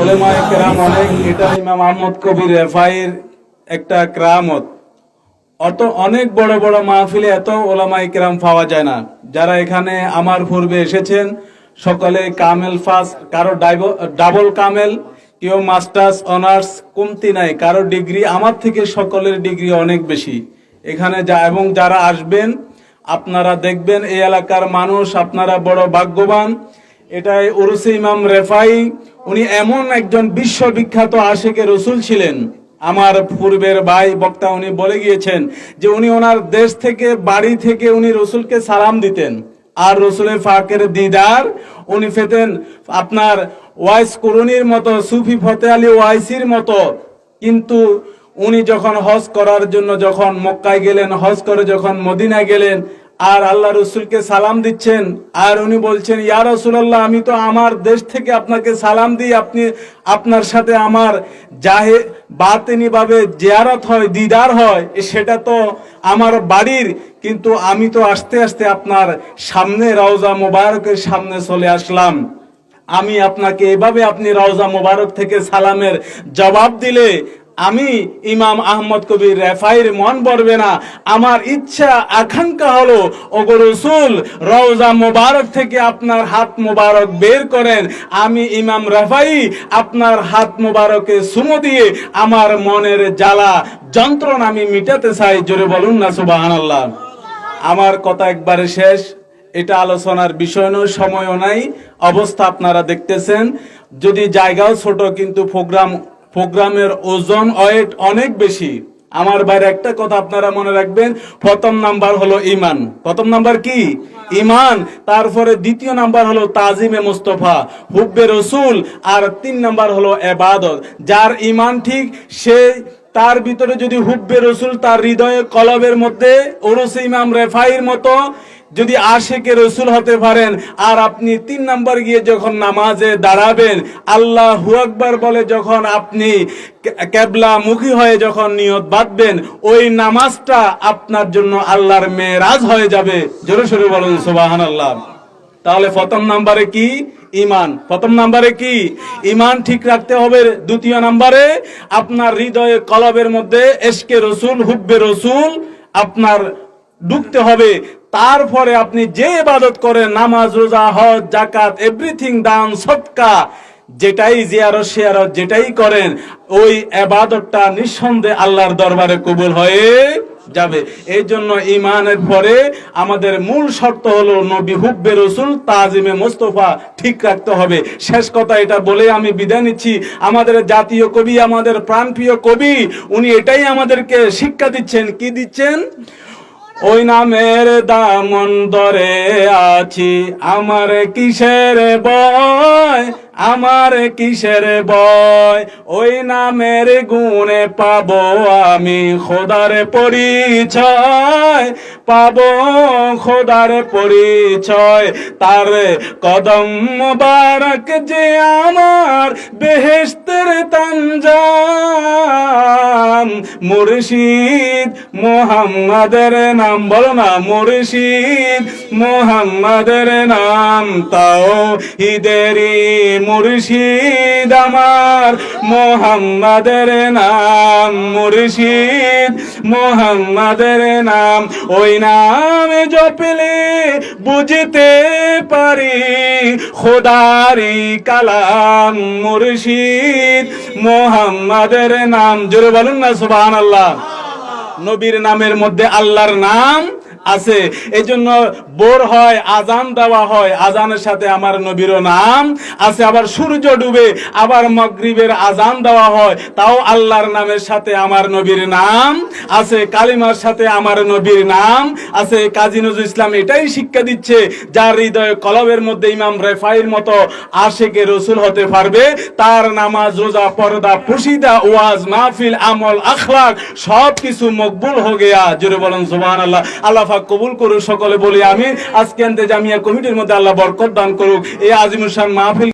ওলেমায়ে কেরাম অনেক, এটা ইমাম আহমদ কবির রেফাইর একটা কেরামত। অত অনেক বড় বড় মাহফিলে এত ওলামাই কেরাম পাওয়া যায় না। যারা এখানে আমার পূর্বে এসেছেন, সকলে কামেল ফার্স্ট কারও ডাবল কামেল, কেউ মাস্টার্স, অনার্স, কমতি নাই, কারও ডিগ্রি, আমার থেকে সকলের ডিগ্রি অনেক বেশি। এখানে যা এবং যারা আসবেন, আপনারা দেখবেন এই এলাকার মানুষ, আপনারা বড় ভাগ্যবান। এটাই উরুসে ইমাম রেফাই উনি এমন একজন বিশ্ববিখ্যাত আশেকে রসুল ছিলেন। আমার পূর্বের ভাই বক্তা উনি বলে গিয়েছেন যে উনি ওনার দেশ থেকে, বাড়ি থেকে উনি রসুলকে সালাম দিতেন। আর রসুলের ফাঁকের দিদার উনি পেতেন আপনার ওয়াইস করুনির মতো, সুফি ফতে আলী ওয়াইসির মতো। কিন্তু উনি যখন হজ করার জন্য যখন মক্কায় গেলেন, হজ করে যখন মদিনায় গেলেন আর আল্লাহ রসুলকে সালাম দিচ্ছেন। আর উনি বলছেন, ইয়া রসুল্লাহ আমি তো আমার দেশ থেকে আপনাকে সালাম দিই। আপনি আপনার সাথে আমার জাহে বাতেনি ভাবে জিয়ারত হয়, দিদার হয়, সেটা তো আমার বাড়ির। কিন্তু আমি তো আস্তে আস্তে আপনার সামনে রওজা মোবারকের সামনে চলে আসলাম। আমি আপনাকে এভাবে আপনি রওজা মোবারক থেকে সালামের জবাব দিলে আমি ইমাম আহমদ কবির রেফাইর মন পড়বে না। আমার ইচ্ছা, আকাঙ্ক্ষা হলো, ওগো রসুল, রওজা মোবারক থেকে আপনার হাত মোবারক বের করেন। আমি ইমাম রেফাই, আপনার হাত মোবারকে সুমো দিয়ে আমার মনের জ্বালা, যন্ত্রণা আমি মিটাতে চাই। জোরে বলুন না সুবাহান আল্লাহ আমার কথা একবারে শেষ। এটা আলোচনার বিষয় নয় সময়ও নাই। অবস্থা আপনারা দেখতেছেন। যদি জায়গাও ছোট, কিন্তু প্রোগ্রাম প্রোগ্রামের ওজন ওয়েট অনেক বেশি। আমার বাইরে একটা কথা আপনারা মনে রাখবেন, প্রথম নাম্বার হলো ইমান প্রথম নাম্বার কি? ইমান তারপরে দ্বিতীয় নাম্বার হলো তাজিমে মুস্তফা, হুব্বে রসুল, আর তিন নাম্বার হলো এবাদত। যার ইমান ঠিক, সে তার ভিতরে যদি হুব্বে রসুল তার হৃদয়ে কলবের মধ্যে, ওরসে ইমাম রেফাইর মতো যদি আশেকে রসুল হতে পারেন, আর আপনি তিন নাম্বার গিয়ে যখন নামাজে দাঁড়াবেন, আল্লাহ হু আকবার বলে যখন আপনি কেবলা মুখী হয়ে যখন নিয়ত বাঁধবেন, ওই নামাজটা আপনার জন্য আল্লাহর মেয়েরাজ হয়ে যাবে। জোরে সরে বলুন সুবাহান আল্লাহ তাহলে প্রথম নাম্বারে কি? ইমান প্রথম নাম্বারে কি? ইমান ঠিক রাখতে হবে। দ্বিতীয় নাম্বারে, আপনার হৃদয়ে কলবের মধ্যে এসকে রসুল, হুব্বে রসুল আপনার ঢুকতে হবে। তারপরে আপনি যে ইবাদত করেন, নামাজ, রোজা, হজ জাকাত এভরিথিং দান সৎকা যেটাই জিয়ারত শেয়ারত যেটাই করেন, ওই এবাদতটা নিঃসন্দেহে আল্লাহর দরবারে কবুল হয়ে যাবে। এই জন্য ইমানের পরে আমাদের মূল শর্ত হলো নবী হুব্বে রসুল তাজিমে মোস্তফা ঠিক রাখতে হবে। শেষ কথা এটা বলে আমি বিদায় নিচ্ছি। আমাদের জাতীয় কবি, আমাদের প্রাণপ্রিয় কবি, উনি এটাই আমাদেরকে শিক্ষা দিচ্ছেন। কি দিচ্ছেন? ওই নামের দামন দরে আছি। আমার কিসের বয়? আমার কিসের বয়? ওই নামের গুণে পাব আমি খোদার পরিচয়। পাব খোদার পরিচয়। তার কদম মুবারক যে আমার বেহেস্তের তানজাম মুর্শিদ মোহাম্মদের নাম, বলো না, মুর্শিদ মোহাম্মদের নাম তাও হিদেরি মুর্শিদ আমার, মোহাম্মদের নাম, মুর্শিদ মোহাম্মদের নাম। ওই নাম জপলে বুঝতে পারি খোদারি কালাম, মুর্শিদ মোহাম্মদের নাম। জোরে বলুন না সুবহান আল্লাহ নবীর নামের মধ্যে আল্লাহর নাম আছে। এই জন্য বোর হয়, আজান দেওয়া হয়। আজানের সাথে আমার নবীরও নাম আছে। আবার সূর্য ডুবে, আবার মগরিবের আজান দেওয়া হয়। তাও আল্লাহর নামের সাথে আমার নবীর নাম আছে। কালিমার সাথে আমার নবীর নাম আছে। কাজী নজরুল ইসলাম এটাই শিক্ষা দিচ্ছে, যার হৃদয়ে কলবের মধ্যে ইমাম রেফাইর মতো আশেকে রসুল হতে পারবে। তার নামাজ, রোজা, পর্দা, পুশিদা, ওয়াজ, মাহফিল, আমল, আখলাক সব কিছু মকবুল হয়ে গিয়া। জোরে বলেন, সুবহানাল্লাহ। আল্লাহ পাক কবুল করুক সকলে বলি আমি আজকে আনতে কমিটির মধ্যে আল্লাহ বরকত দান করুক। এই আজিমুল শাহ মাহফিল